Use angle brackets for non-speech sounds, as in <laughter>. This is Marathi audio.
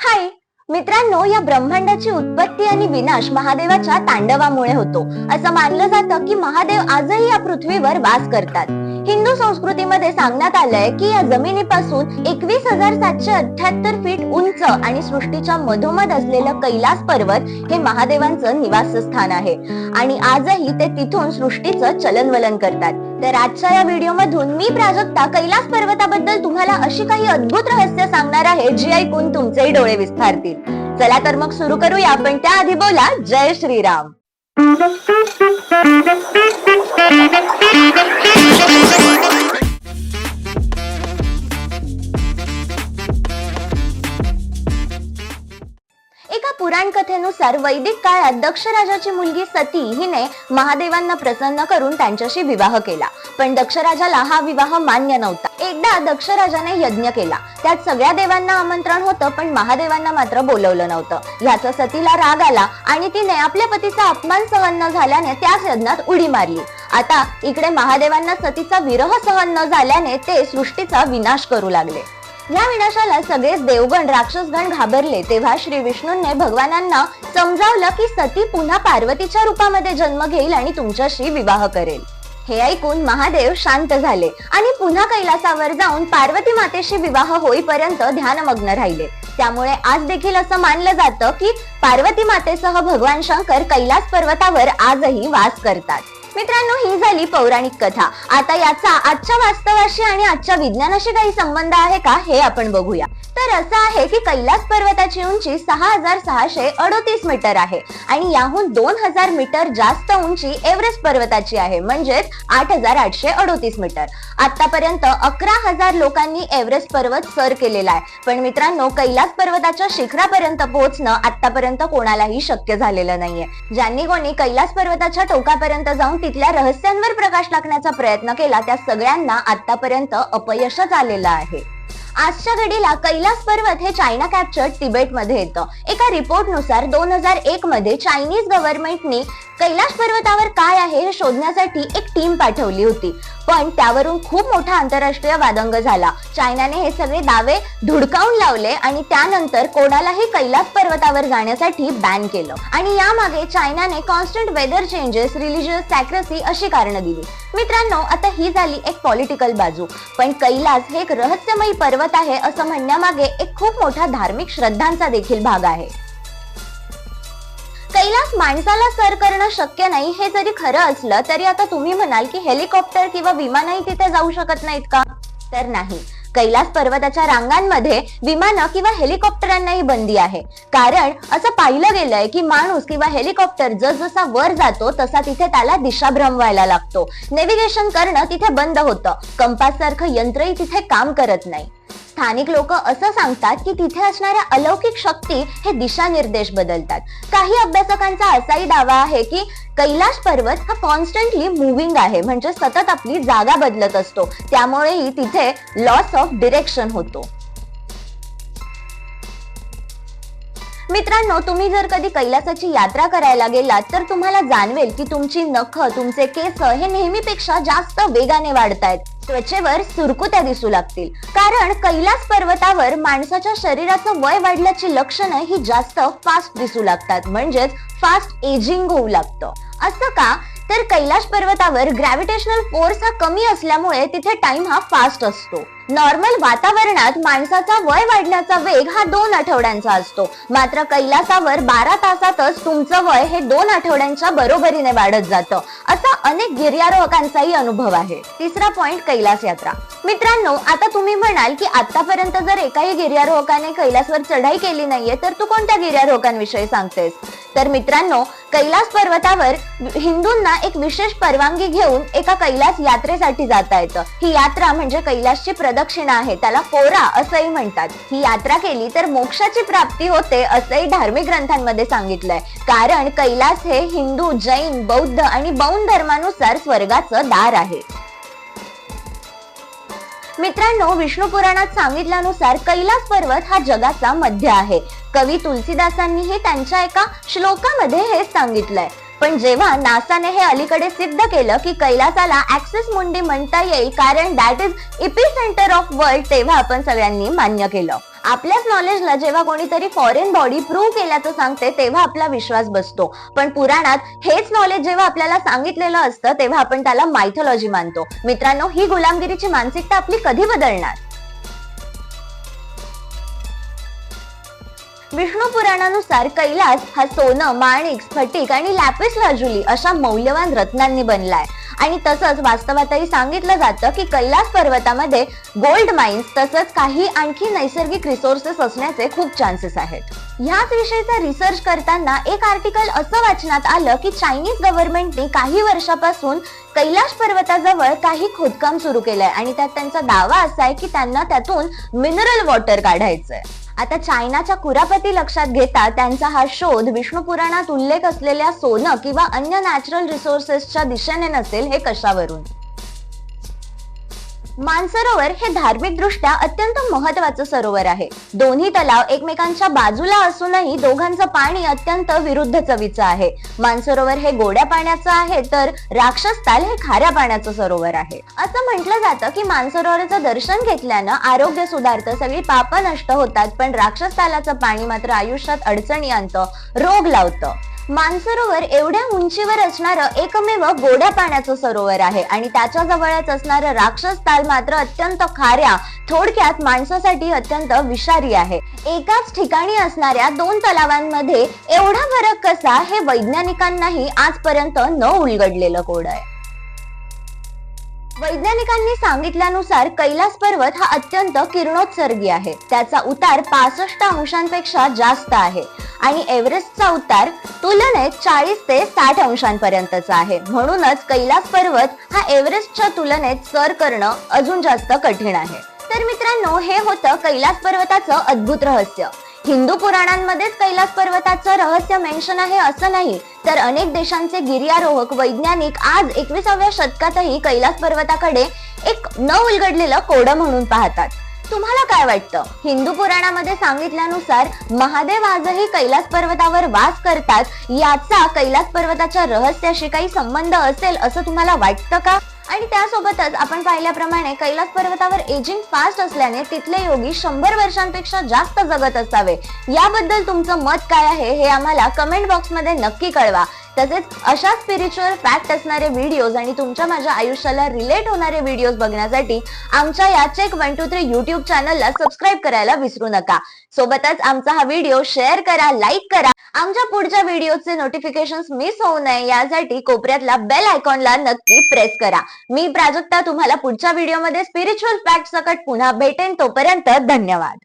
हाय. मित्रांनो या ब्रह्मांडाची उत्पत्ती आणि विनाश महादेवाच्या तांडवामुळे होतो. असं मानलं जातं की महादेव आजही या पृथ्वीवर वास करतात. हिंदू संस्कृतीमध्ये सांगण्यात आलंय की या जमिनीपासून एकवीस हजार सातशे अठ्याहत्तर फीट उंच आणि सृष्टीच्या मधोमध असलेलं कैलास पर्वत हे महादेवांचं निवासस्थान आहे. आणि आजही ते तिथून सृष्टीचं चलनवलन करतात. तर आजच्या या व्हिडिओ मधून मी प्राजक्ता कैलास पर्वताबद्दल तुम्हाला अशी काही अद्भुत रहस्य सांगणार आहे जी ऐकून तुमचेही डोळे विस्तारतील. चला तर मग सुरू करूया पण त्याआधी बोला जय श्रीराम. एका <laughs> पुराण कथेनुसार वैदिक काळात दक्ष राजाची मुलगी सती हिने महादेवांना प्रसन्न करून त्यांच्याशी विवाह केला. पण दक्षराजाला हा विवाह मान्य नव्हता. एकदा दक्षराजाने यज्ञ केला. त्यात सगळ्या देवांना आमंत्रण होतं पण महादेवांना मात्र बोलवलं नव्हतं. ह्याचा सतीला राग आला आणि तिने आपल्या पतीचा अपमान सहन न झाल्याने त्याच यज्ञात उडी मारली. आता इकडे महादेवांना सतीचा विरह सहन न झाल्याने ते सृष्टीचा विनाश करू लागले. या विनाशाला सगळेच देवगण राक्षसगण घाबरले. तेव्हा श्री विष्णूंनी भगवानांना समजावलं की सती पुन्हा पार्वतीच्या रूपामध्ये जन्म घेईल आणि तुमच्याशी विवाह करेल. हे ऐकून महादेव शांत झाले आणि पुन्हा कैलासावर जाऊन पार्वती मातेशी विवाह होईपर्यंत ध्यानमग्न राहिले. त्यामुळे आज देखील असं मानलं जातं की पार्वती मातेसह भगवान शंकर कैलास पर्वतावर आजही वास करतात. मित्रांनो ही झाली पौराणिक कथा. आता याचा आजच्या वास्तवाशी आणि आजच्या विज्ञानाशी काही संबंध आहे का हे आपण बघूया. तर असं आहे की कैलास पर्वताची उंची सहा हजार सहाशे अडोतीस मीटर आहे. आणि याहून दोन हजार मीटर जास्त उंची एव्हरेस्ट पर्वताची आहे. म्हणजेच आठ हजार आठशे अडोतीस मीटर. आतापर्यंत अकरा हजार लोकांनी एव्हरेस्ट पर्वत सर केलेला आहे. पण मित्रांनो कैलास पर्वताच्या शिखरापर्यंत पोहोचणं आतापर्यंत कोणालाही शक्य झालेलं नाहीये. ज्यांनी कोणी कैलास पर्वताच्या टोकापर्यंत जाऊन तिथल्या रहस्यांवर प्रकाश टाकण्याचा प्रयत्न केला त्या सगळ्यांना आतापर्यंत अपयशच आलेलं आहे. आजच्या घडीला कैलास पर्वत हे चायना कॅप्चर्ड तिबेटमध्ये येतं. एका रिपोर्टनुसार दोन हजार एक मध्ये चायनीज गव्हर्नमेंटनी कैलास पर्वतावर काय आहे हे शोधण्यासाठी एक टीम पाठवली होती. पण त्यावरून खूप मोठा आंतरराष्ट्रीय वादंग झाला. चायनाने हे सगळे दावे धुडकावून लावले आणि त्यानंतर कोणालाही कैलास पर्वतावर जाण्यासाठी बॅन केलं. आणि यामागे चायनाने constant weather changes religious secrecy अशी कारणं दिली. मित्रांनो आता ही झाली एक पॉलिटिकल बाजू. पण कैलास हे एक रहस्यमयी पर्वत आहे असं म्हणण्यामागे एक खूप मोठा धार्मिक श्रद्धांचा देखील भाग आहे. कैलास माणसाला सर करणं शक्य नाही हे जरी खरं असलं तरी आता तुम्ही म्हणाल की हेलिकॉप्टर किंवा विमानही तिथे जाऊ शकत नाहीत का? तर नाही. कैलास पर्वताच्या रांगांमध्ये विमानं किंवा हेलिकॉप्टरांनाही बंदी आहे. कारण असं पाहिलं गेलंय की माणूस किंवा हेलिकॉप्टर जसजसा वर जातो तसा तिथे त्याला दिशाभ्रम व्हायला लागतो. नेव्हिगेशन करणं तिथे बंद होतं. कंपास सारखं यंत्रही तिथे काम करत नाही. स्थानिक लोक असं सांगतात की तिथे असणाऱ्या अलौकिक शक्ती हे दिशानिर्देश बदलतात. काही अभ्यासकांचा असाही दावा आहे की कैलाश पर्वत हा कॉन्स्टंटली मुव्हिंग आहे. म्हणजे सतत आपली जागा बदलत असतो. त्यामुळेही तिथे लॉस ऑफ डिरेक्शन होतो. मित्रांनो तुम्ही जर कधी कैलासाची यात्रा करायला गेलात तर तुम्हाला जाणवेल की तुमची नख तुमचे केस हे नेहमीपेक्षा जास्त वेगाने वाढतायत. त्वचेवर सुरकुत्या दिसू लागतील. कारण कैलास पर्वतावर माणसाच्या शरीराचं वय वाढल्याची लक्षणं ही जास्त फास्ट दिसू लागतात. म्हणजेच फास्ट एजिंग होऊ लागतं. असं का? तर कैलाश पर्वतावर ग्रॅव्हिटेशनल फोर्स हा कमी असल्यामुळे तिथे टाइम हा फास्ट असतो. नॉर्मल वातावरणात माणसाचा वय वाढण्याचा वेग हा दोन आठवड्यांचा असतो. मात्र कैलासावर बारा तासातच तुमचं वय हे दोन आठवड्यांच्या बरोबरीने वाढत जातं. असा अनेक गिर्यारोहकांचाही अनुभव आहे. तिसरा पॉइंट कैलास यात्रा. मित्रांनो आता तुम्ही म्हणाल की आतापर्यंत जर एकाही गिर्यारोहकाने कैलासवर चढाई केली नाहीये तर तू कोणत्या गिर्यारोहकांविषयी सांगतेस? तर मित्रांनो कैलास पर्वतावर हिंदूंना एक विशेष परवानगी घेऊन एका कैलास यात्रेसाठी जाता येतं. ही यात्रा म्हणजे कैलासची प्रदक्षिणा आहे त्याला कोरा असंही म्हणतात. ही यात्रा केली तर मोक्षाची प्राप्ती होते असंही धार्मिक ग्रंथांमध्ये सांगितलंय. कारण कैलास हे हिंदू जैन बौद्ध आणि बौद्ध धर्मानुसार स्वर्गाचं दार आहे. मित्रांनो विष्णू पुराणात सांगितल्यानुसार कैलास पर्वत हा जगाचा मध्य आहे. कवी तुलसीदासांनीही त्यांच्या एका श्लोकामध्ये हे सांगितलंय. पण जेव्हा नासाने हे अलीकडे सिद्ध केलं की कैलासाला ऍक्सेस मुंडी म्हणता येईल कारण that is epicentre of world तेव्हा आपण सगळ्यांनी मान्य केलं. आपल्याच नॉलेजला जेव्हा कोणीतरी फॉरेन बॉडी प्रूव्ह केल्याचं सांगते तेव्हा आपला विश्वास बसतो. पण पुराणात हेच नॉलेज जेव्हा आपल्याला सांगितलेलं असतं तेव्हा आपण त्याला मायथॉलॉजी मानतो. मित्रांनो ही गुलामगिरीची मानसिकता आपली कधी बदलणार? विष्णू पुराणानुसार कैलास हा सोनं माणिक स्फटिक आणि लॅपिस लाजुली अशा मौल्यवान रत्नांनी बनलाय. आणि तसंच वास्तवातही सांगितलं जातं की कैलास पर्वतामध्ये गोल्ड माइन्स तसंच काही आणखी नैसर्गिक रिसोर्सेस असण्याचे खूप चान्सेस आहेत. ह्याच विषयीचा रिसर्च करताना एक आर्टिकल असं वाचण्यात आलं की चायनीज गव्हर्नमेंटने काही वर्षापासून कैलाश पर्वताजवळ काही खोदकाम सुरू केलंय. आणि त्यात त्यांचा दावा असा आहे की त्यांना त्यातून मिनरल वॉटर काढायचंय. आता चायनाच्या कुरापती लक्षात घेता त्यांचा हा शोध विष्णू पुराणात उल्लेख असलेल्या सोनं किंवा अन्य नॅचरल रिसोर्सेसच्या दिशेने नसेल हे कशावरून? मानसरोवर हे धार्मिक दृष्ट्या अत्यंत महत्वाचं सरोवर आहे. दोन्ही तलाव एकमेकांच्या बाजूला असूनही दोघांचं पाणी अत्यंत विरुद्ध चवीचं आहे. मानसरोवर हे गोड्या पाण्याचं आहे तर राक्षस ताल हे खाऱ्या पाण्याचं सरोवर आहे. असं म्हटलं जातं की मानसरोवराचं दर्शन घेतल्यानं आरोग्य सुधारतं सगळी पाप नष्ट होतात पण राक्षस तालाचं पाणी मात्र आयुष्यात अडचणी आणतं रोग लावतं. मानसरोवर एवढ्या उंचीवर असणारं एकमेव गोड्या पाण्याचं सरोवर आहे. आणि त्याच्या जवळच असणारं राक्षस ताल मात्र अत्यंत खाऱ्या थोडक्यात माणसासाठी अत्यंत विषारी आहे. एकाच ठिकाणी असणाऱ्या दोन तलावांमध्ये एवढा फरक कसा हे वैज्ञानिकांनाही आजपर्यंत न उलगडलेलं कोड आहे. वैज्ञानिकांनी सांगितल्यानुसार कैलास पर्वत हा अत्यंत किरणोत्सर्गी आहे. त्याचा उतार पासष्ट अंशांपेक्षा जास्त आहे आणि एव्हरेस्टचा उतार तुलनेत चाळीस ते साठ अंशांपर्यंतचा आहे. म्हणूनच कैलास पर्वत हा एव्हरेस्टच्या तुलनेत सर करणं अजून जास्त कठीण आहे. तर मित्रांनो हे होतं कैलास पर्वताचं अद्भुत रहस्य. हिंदू पुराणांमध्येच कैलास पर्वताचं रहस्य मेन्शन आहे असं नाही तर अनेक देशांचे गिर्यारोहक वैज्ञानिक आज एकविसाव्या शतकातही कैलास पर्वताकडे एक न उलगडलेलं कोडं म्हणून पाहतात. तुम्हाला काय वाटतं? हिंदू पुराणामध्ये सांगितल्यानुसार महादेव आजही कैलास पर्वतावर वास करतात याचा कैलास पर्वताच्या रहस्याशी काही संबंध असेल असं तुम्हाला वाटतं का? आणि त्यासोबतच आपण पाहिल्याप्रमाणे कैलास पर्वतावर एजिंग फास्ट असल्याने तिथले योगी शंभर वर्षांपेक्षा जास्त जगत असावे. याबद्दल तुमचं मत काय आहे हे आम्हाला कमेंट बॉक्समध्ये नक्की कळवा. तसेच अशा स्पिरिच्युअल फॅक्ट असणारे व्हिडिओज आणि तुमच्या माझ्या आयुष्याला रिलेट होणारे व्हिडिओज बघण्यासाठी आमच्या या check one two three YouTube चॅनलला सबस्क्राईब करायला विसरू नका. सोबतच आमचा हा व्हिडिओ शेअर करा लाईक करा. आमच्या पुढच्या व्हिडिओचे नोटिफिकेशन मिस होऊ नये यासाठी कोपऱ्यातला बेल आयकॉनला नक्की प्रेस करा. मी प्राजक्ता तुम्हाला पुढच्या व्हिडिओमध्ये स्पिरिच्युअल फॅक्ट सकट पुन्हा भेटेन तोपर्यंत धन्यवाद.